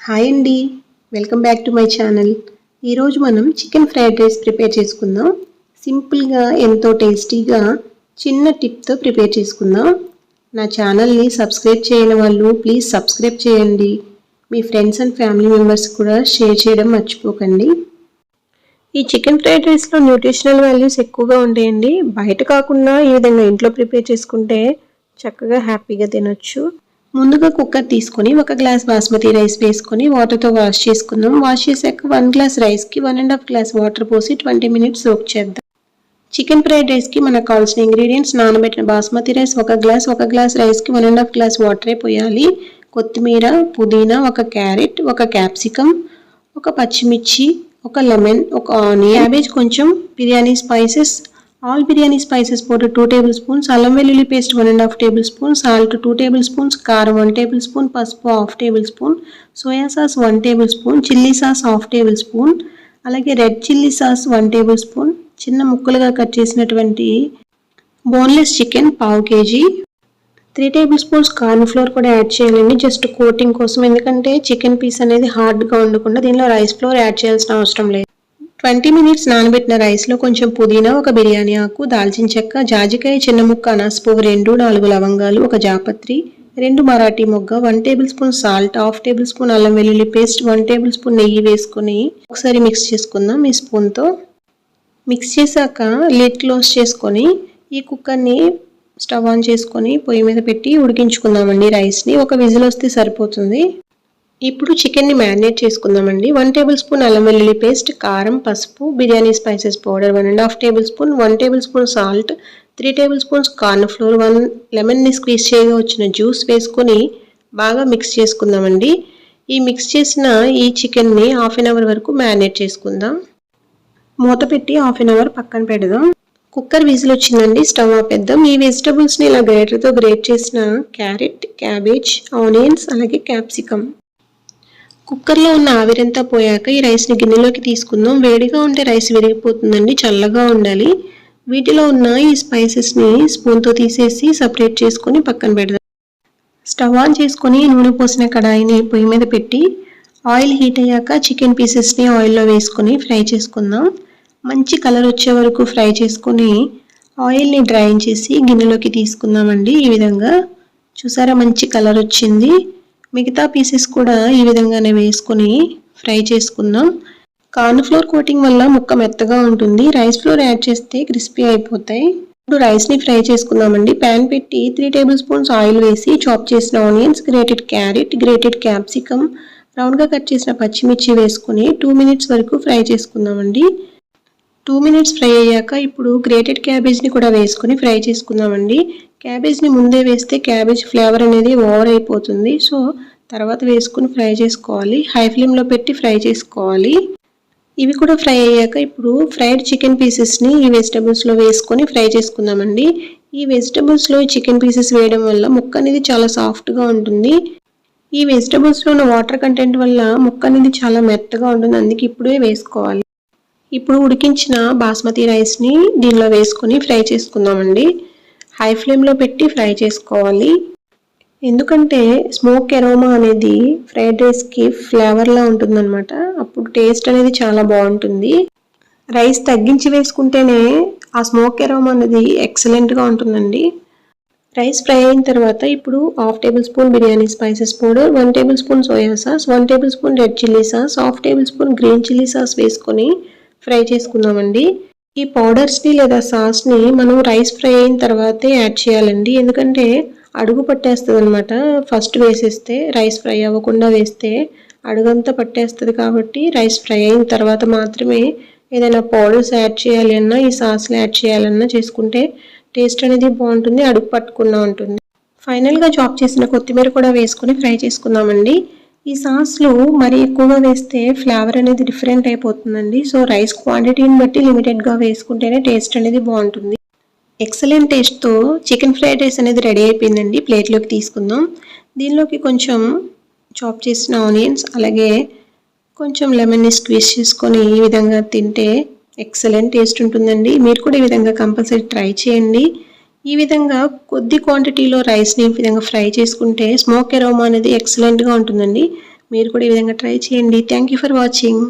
Hi అండి. Welcome back to my channel. ఈరోజు మనం చికెన్ ఫ్రైడ్ రైస్ ప్రిపేర్ చేసుకుందాం. సింపుల్గా ఎంతో టేస్టీగా చిన్న టిప్తో ప్రిపేర్ చేసుకుందాం. నా ఛానల్ని సబ్స్క్రైబ్ చేయని వాళ్ళు ప్లీజ్ సబ్స్క్రైబ్ చేయండి. మీ ఫ్రెండ్స్ అండ్ ఫ్యామిలీ మెంబర్స్ కూడా షేర్ చేయడం మర్చిపోకండి. ఈ చికెన్ ఫ్రైడ్ రైస్లో న్యూట్రిషనల్ వాల్యూస్ ఎక్కువగా ఉంటాయండి బయట కాకుండా ఈ విధంగా ఇంట్లో ప్రిపేర్ చేసుకుంటే చక్కగా హ్యాపీగా తినొచ్చు. ముందుగా కుక్కర్ తీసుకొని ఒక గ్లాస్ బాస్మతి రైస్ వేసుకొని వాటర్తో వాష్ చేసుకుందాం. వాష్ చేశాక వన్ గ్లాస్ రైస్కి one and half glass water పోసి ట్వంటీ మినిట్స్ సోక్ చేద్దాం. చికెన్ ఫ్రైడ్ రైస్కి మనకు కావాల్సిన ఇంగ్రీడియంట్స్ నానబెట్టిన బాస్మతి రైస్ ఒక గ్లాస్ ఒక గ్లాస్ రైస్కి వన్ అండ్ హాఫ్ గ్లాస్ వాటరే పోయాలి. కొత్తిమీర పుదీనా ఒక క్యారెట్ ఒక క్యాప్సికమ్ ఒక పచ్చిమిర్చి ఒక లెమన్ ఒక ఆనియన్ క్యాబేజ్ కొంచెం biryani spices all biryani spices powder two tablespoons అల్లం వెల్లుల్లి paste one and half tablespoon salt two tablespoons కారం వన్ టేబుల్ స్పూన్ పసుపు half tablespoon soya sauce one tablespoon chilli sauce half tablespoon అలాగే red chilli sauce one tablespoon చిన్న ముక్కలుగా cut చేసినటువంటి boneless chicken పావు KG. Three table spoons corn flour కూడా add చేయాలండి just coating కోసం ఎందుకంటే చికెన్ పీస్ అనేది హార్డ్గా ఉండకుండా దీనిలో రైస్ ఫ్లోర్ యాడ్ చేయాల్సిన అవసరం లేదు. ట్వంటీ మినిట్స్ నానబెట్టిన రైస్లో కొంచెం పుదీనా ఒక బిర్యానీ ఆకు దాల్చిన చెక్క జాజికాయ చిన్న ముక్క అనసపువ్వు రెండు నాలుగు లవంగాలు ఒక జాపత్రి రెండు మరాఠీ మొగ్గ one tablespoon salt half tablespoon అల్లం వెల్లుల్లి పేస్ట్ వన్ టేబుల్ స్పూన్ నెయ్యి వేసుకుని ఒకసారి మిక్స్ చేసుకుందాం ఈ స్పూన్తో. మిక్స్ చేశాక లిడ్ క్లోజ్ చేసుకొని ఈ కుక్కర్ని స్టవ్ ఆన్ చేసుకొని పొయ్యి మీద పెట్టి ఉడికించుకుందామండి రైస్ని. ఒక విజిల్ వస్తే సరిపోతుంది. ఇప్పుడు చికెన్ని మ్యారినేట్ చేసుకుందామండి. వన్ టేబుల్ స్పూన్ అల్లం వెల్లుల్లి పేస్ట్ కారం పసుపు biryani spices powder one and half tablespoon one tablespoon salt three tablespoons cornflour one లెమన్ని squeeze చేయగా వచ్చిన జ్యూస్ వేసుకొని బాగా మిక్స్ చేసుకుందామండి. ఈ మిక్స్ చేసిన ఈ చికెన్ని హాఫ్ అన్ అవర్ వరకు మ్యారినేట్ చేసుకుందాం. మూత పెట్టి హాఫ్ అన్ అవర్ పక్కన పెడదాం. కుక్కర్ విజిల్ వచ్చిందండి స్టవ్ ఆపేద్దాం. ఈ వెజిటబుల్స్ని ఇలా గ్రేటర్తో గ్రేట్ చేసిన క్యారెట్ క్యాబేజ్ ఆనియన్స్ అలాగే క్యాప్సికమ్. కుక్కర్లో ఉన్న ఆవిరంతా పోయాక ఈ రైస్ని గిన్నెలోకి తీసుకుందాం. వేడిగా ఉంటే రైస్ విరిగిపోతుందండి చల్లగా ఉండాలి. వీటిలో ఉన్న ఈ స్పైసెస్ని స్పూన్తో తీసేసి సపరేట్ చేసుకొని పక్కన పెడదాం. స్టవ్ ఆన్ చేసుకొని నూనె పోసిన కడాయిని పొయ్యి మీద పెట్టి ఆయిల్ హీట్ అయ్యాక చికెన్ పీసెస్ని ఆయిల్లో వేసుకొని ఫ్రై చేసుకుందాం. మంచి కలర్ వచ్చే వరకు ఫ్రై చేసుకొని ఆయిల్ని డ్రైన్ చేసి గిన్నెలోకి తీసుకుందామండి ఈ విధంగా. చూసారా మంచి కలర్ వచ్చింది. మిగతా పీసెస్ కూడా ఈ విధంగానే వేసుకొని ఫ్రై చేసుకుందాం. కార్న్ ఫ్లోర్ కోటింగ్ వల్ల ముక్క మెత్తగా ఉంటుంది. రైస్ ఫ్లోర్ యాడ్ చేస్తే క్రిస్పీ అయిపోతాయి. ఇప్పుడు రైస్ని ఫ్రై చేసుకుందామండి. ప్యాన్ పెట్టి త్రీ టేబుల్ స్పూన్స్ ఆయిల్ వేసి చాప్ చేసిన onions grated carrot grated capsicum రౌండ్గా కట్ చేసిన పచ్చిమిర్చి వేసుకుని టూ మినిట్స్ వరకు ఫ్రై చేసుకుందామండి. టూ మినిట్స్ ఫ్రై అయ్యాక ఇప్పుడు గ్రేటెడ్ క్యాబేజ్ని కూడా వేసుకొని ఫ్రై చేసుకుందామండి. క్యాబేజ్ని ముందే వేస్తే క్యాబేజ్ ఫ్లేవర్ అనేది ఓవర్ అయిపోతుంది. సో తర్వాత వేసుకుని ఫ్రై చేసుకోవాలి. హై ఫ్లేమ్లో పెట్టి ఫ్రై చేసుకోవాలి. ఇవి కూడా ఫ్రై అయ్యాక ఇప్పుడు ఫ్రైడ్ చికెన్ పీసెస్ని ఈ వెజిటబుల్స్లో వేసుకొని ఫ్రై చేసుకుందామండి. ఈ వెజిటబుల్స్లో చికెన్ పీసెస్ వేయడం వల్ల ముక్క అనేది చాలా సాఫ్ట్గా ఉంటుంది. ఈ వెజిటబుల్స్లో ఉన్న వాటర్ కంటెంట్ వల్ల ముక్క అనేది చాలా మెత్తగా ఉంటుంది. అందుకే ఇప్పుడే వేసుకోవాలి. ఇప్పుడు ఉడికించిన బాస్మతి రైస్ని దీనిలో వేసుకొని ఫ్రై చేసుకుందామండి. హై ఫ్లేమ్లో పెట్టి ఫ్రై చేసుకోవాలి. ఎందుకంటే స్మోక్ ఎరోమా అనేది ఫ్రైడ్ రైస్కి ఫ్లేవర్లా ఉంటుందన్నమాట. అప్పుడు టేస్ట్ అనేది చాలా బాగుంటుంది. రైస్ తగ్గించి వేసుకుంటేనే ఆ స్మోక్ ఎరోమా అనేది ఎక్సలెంట్గా ఉంటుందండి. రైస్ ఫ్రై అయిన తర్వాత ఇప్పుడు half tablespoon biryani spices powder one tablespoon soya sauce one tablespoon red chilli sauce half tablespoon green chilli sauce వేసుకొని ఫ్రై చేసుకుందామండి. ఈ పౌడర్స్ని లేదా సాస్ని మనం రైస్ ఫ్రై అయిన తర్వాతే యాడ్ చేయాలండి. ఎందుకంటే అడుగు పట్టేస్తుంది అనమాట ఫస్ట్ వేసేస్తే రైస్ ఫ్రై అవ్వకుండా వేస్తే అడుగంతా పట్టేస్తుంది కాబట్టి రైస్ ఫ్రై అయిన తర్వాత మాత్రమే ఏదైనా పౌడర్స్ యాడ్ చేయాలి అన్నా ఈ సాస్లు యాడ్ చేయాలన్నా చేసుకుంటే టేస్ట్ అనేది బాగుంటుంది అడుగు పట్టకుండా ఉంటుంది. ఫైనల్గా చాప్ చేసిన కొత్తిమీర కూడా వేసుకుని ఫ్రై చేసుకుందామండి. ఈ సాస్లో మరి ఎక్కువగా వేస్తే ఫ్లేవర్ అనేది డిఫరెంట్ అయిపోతుందండి. సో రైస్ క్వాంటిటీని బట్టి లిమిటెడ్గా వేసుకుంటేనే టేస్ట్ అనేది బాగుంటుంది. ఎక్సలెంట్ టేస్ట్తో చికెన్ ఫ్రైడ్ రైస్ అనేది రెడీ అయిపోయిందండి. ప్లేట్లోకి తీసుకుందాం. దీనిలోకి కొంచెం చాప్ చేసిన ఆనియన్స్ అలాగే కొంచెం లెమన్ని స్క్వీజ్ చేసుకొని ఈ విధంగా తింటే ఎక్సలెంట్ టేస్ట్ ఉంటుందండి. మీరు కూడా ఈ విధంగా కంపల్సరీ ట్రై చేయండి. ఈ విధంగా కొద్ది క్వాంటిటీలో రైస్ని ఈ విధంగా ఫ్రై చేసుకుంటే స్మోక్ ఎరోమా అనేది ఎక్సలెంట్గా ఉంటుందండి. మీరు కూడా ఈ విధంగా ట్రై చేయండి. Thank you for watching